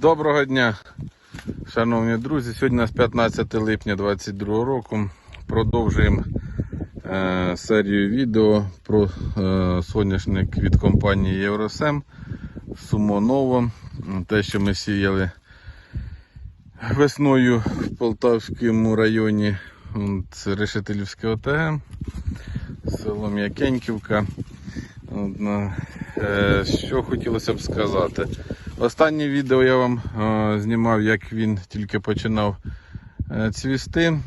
Доброго дня, шановні друзі. Сьогодні у нас 15 липня 2022 року. Продовжуємо е, серію відео про е, соняшник від компанії Євросем Сумоново. Те, що ми сіяли весною в Полтавському районі. Це Решетилівське ОТГ, село М'якеньківка. Е, Що хотілося б сказати. Останнє відео я вам е, знімав, як він тільки починав е, цвісти.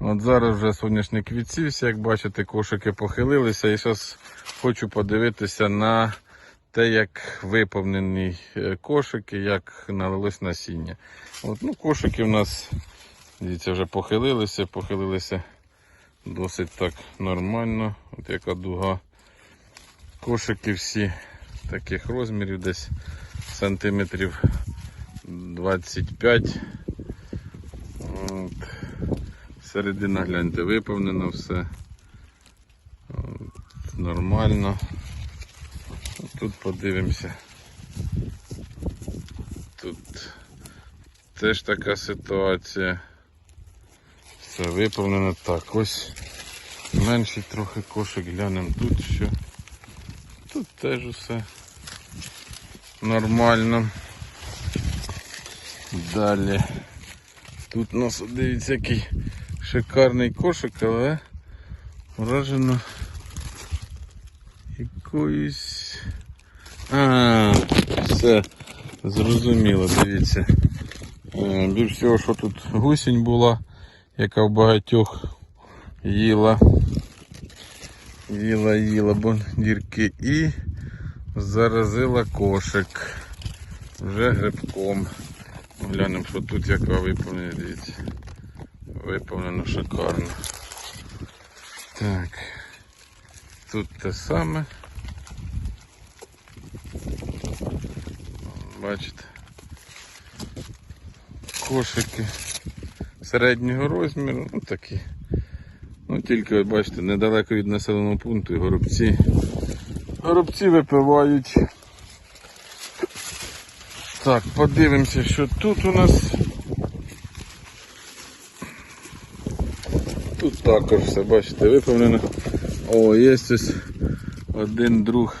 От зараз вже соняшник відсівся, як бачите, кошики похилилися. І зараз хочу подивитися на те, як виповнені е, кошики, як налилось насіння. От, ну, кошики в нас, дивіться, вже похилилися, похилилися досить так нормально. От яка дуга. Кошики всі таких розмірів, десь сантиметрів 25. От. Середина, гляньте, виповнено все. От. Нормально. Тут подивимося. Тут теж така ситуація. Все виповнено так. Ось менший трохи кошик, глянемо тут що. Тут теж усе нормально. Далі. Тут у нас дивіться який шикарний кошик, але вражено якоюсь. А, все зрозуміло, дивіться. Е, Більш всього, що тут гусінь була, яка в багатьох їла. Їла, їла бондірки і заразила кошик. Вже грибком. Глянемо, що тут яка виповнена, дивіться. Виповнено шикарно. Так. Тут те саме. Бачите. Кошики середнього розміру, ну такі. Тільки бачите, недалеко від населеного пункту і горобці. Горобці випивають. Так, подивимося, що тут у нас. Тут також все, бачите, виповнено. О, є ось один друг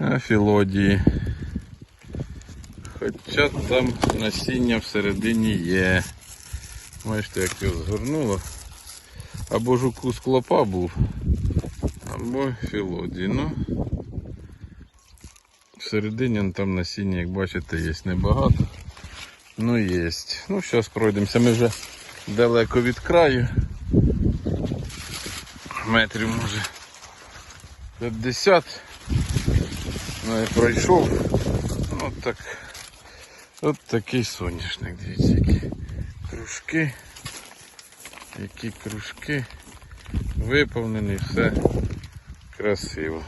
афілодії. Хоча там насіння всередині є. Бачите, як його згорнуло. Або жуку з клопа був, або філодії. Ну, всередині там насіння, як бачите, є небагато. Ну є. Ну, зараз пройдемося. Ми вже далеко від краю. Метрів може 50. Ну я пройшов. Ну так. От такий соняшник, дивіться, які кружки. Які кружки виповнені, все красиво.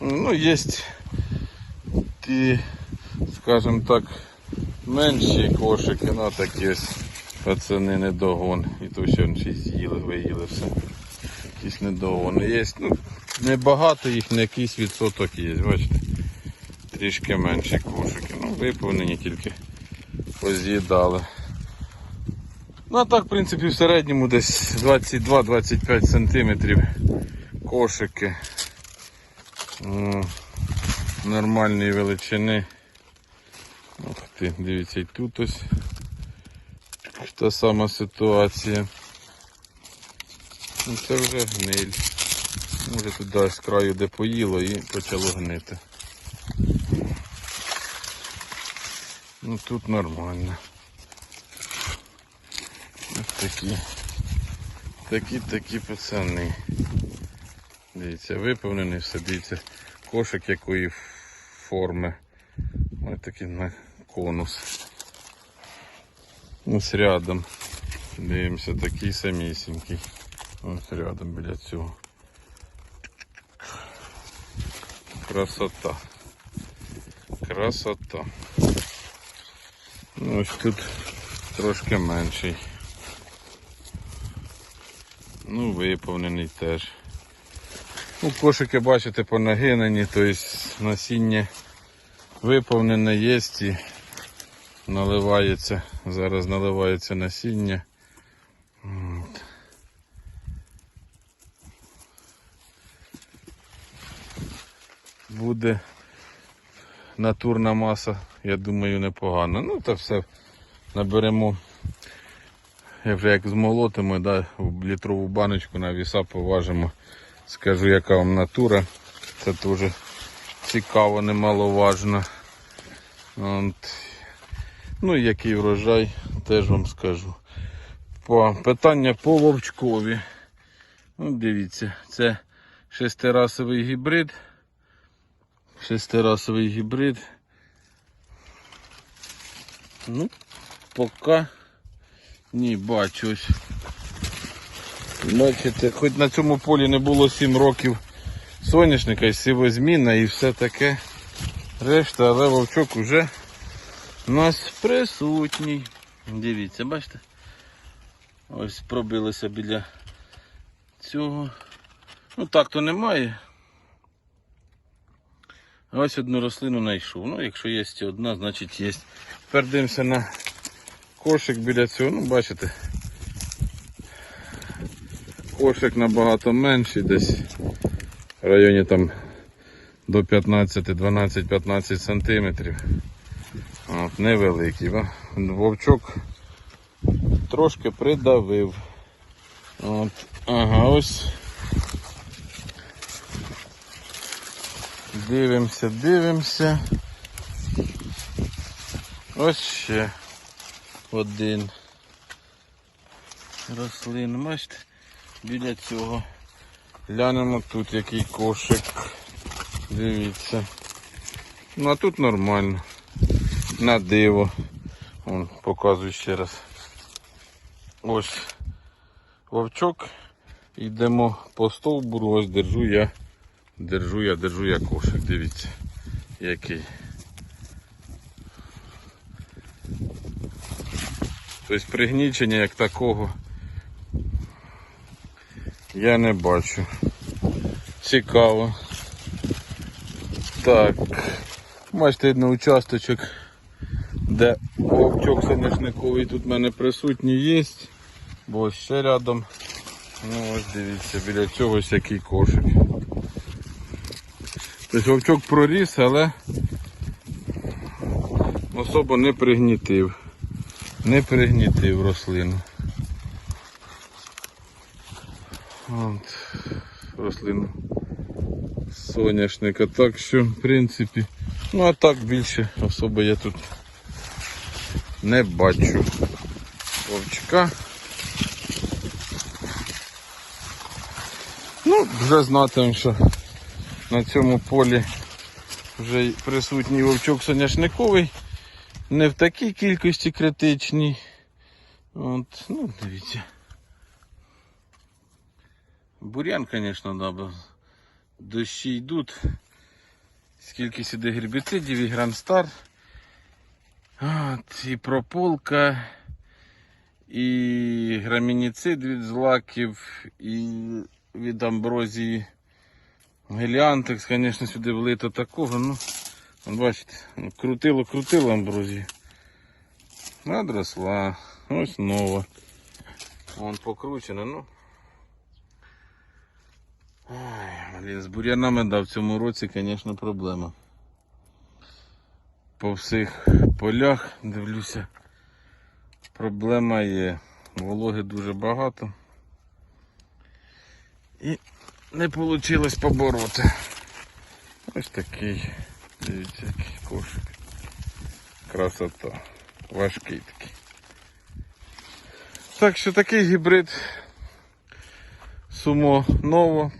Ну, є ті, скажімо так, менші кошики, ну такі ось пацани недогон. І то ще ще з'їли, виїли все. Якісь недогони. Є, ну, небагато їх, на якийсь відсоток є, бачите. Трішки менші кошики. Ну, виповнені тільки поз'їдали. Ну а так, в принципі, в середньому десь 22-25 сантиметрів кошики М, нормальної величини. Ух ти, дивіться, і тут ось та сама ситуація. Ну, Це вже гниль. Може туди з краю де поїло і почало гнити. Ну тут нормально. Такі. Такі такі пацани. Дивіться, виповнений все, дивіться, кошик якої форми. Ось такий на конус. Ось рядом. Дивимося, такий самісінький. Ось рядом біля цього. Красота. Красота. Ну, ось тут трошки менший. Ну, виповнений теж. Ну, кошики, бачите, понагинені, тобто насіння виповнене є і наливається. Зараз наливається насіння. Буде натурна маса, я думаю, непогана. Ну, та все наберемо. Я вже як змолотимо, да, в літрову баночку на віса поважимо. Скажу, яка вам натура. Це теж цікаво, немаловажно. От. Ну і який врожай, теж вам скажу. По, питання по вовчкові. Ну, дивіться, це шестирасовий гібрид. Шестирасовий гібрид. Ну, поки ні, бачу ось. Бачите, хоч на цьому полі не було 7 років соняшника і сивозміна і все таке. Решта, але вовчок уже у нас присутній. Дивіться, бачите? Ось пробилося біля цього. Ну так то немає. Ось одну рослину знайшов. Ну, якщо є одна, значить є. Тепер дивимося на кошик біля цього. Ну, бачите. Кошик набагато менший десь в районі там до 15, 12-15 сантиметрів. От, невеликий. Вовчок трошки придавив. От, ага, ось. Дивимося, дивимося. Ось ще один рослин. Бачите, біля цього. Глянемо тут який кошик. Дивіться. Ну а тут нормально. На диво. Вон, показую ще раз. Ось вовчок. Йдемо по стовбуру, ось держу я. Держу я, держу я кошик, дивіться, який. Тобто пригнічення як такого я не бачу. Цікаво. Так. Бачите, видно участочок, де вовчок соняшниковий тут в мене присутній є. Бо ще рядом. Ну ось дивіться, біля цього ось який кошик. Тобто вовчок проріс, але особо не пригнітив. Не пригнітив рослину. От, рослину соняшника. Так що, в принципі, ну а так більше особо я тут не бачу. Вовчка. Ну, вже знатимемо, що на цьому полі вже присутній вовчок соняшниковий. Не в такій кількості критичній. От, ну, дивіться. Бурян, звісно, бо дощі йдуть. Скільки сюди гербіцидів, і Грандстар. От, і прополка, і грамініцид від злаків, і від амброзії. Геліантекс, звісно, сюди влито такого, ну, бачите, крутило, крутило амброзію. Надросла. Ось нова. Вон покручена, ну. Ай, блін, з бур'янами да, в цьому році, звісно, проблема. По всіх полях дивлюся. Проблема є. Вологи дуже багато. І не вийшло побороти. Ось такий, дивіться, який кошик. Красота. Важкий такий. Так що такий гібрид Сумо Ново.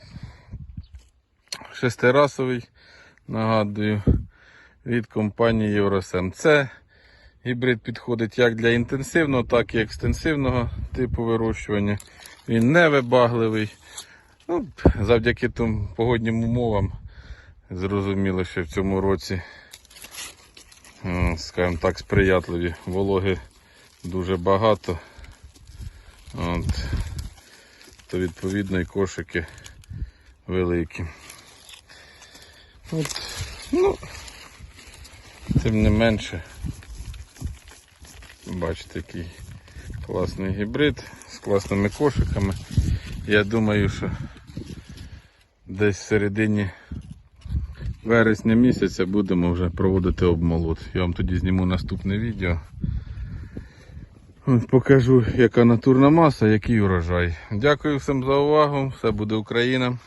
Шестирасовий, нагадую, від компанії Євросем. Це гібрид підходить як для інтенсивного, так і екстенсивного типу вирощування. Він не вибагливий. Ну, завдяки тим погоднім умовам зрозуміло, що в цьому році, скажімо так, сприятливі вологи дуже багато. От, то відповідно і кошики великі. От, ну, Тим не менше, бачите, який класний гібрид з класними кошиками. Я думаю, що десь в середині вересня місяця будемо вже проводити обмолот. Я вам тоді зніму наступне відео. Покажу, яка натурна маса, який урожай. Дякую всім за увагу. Все буде Україна.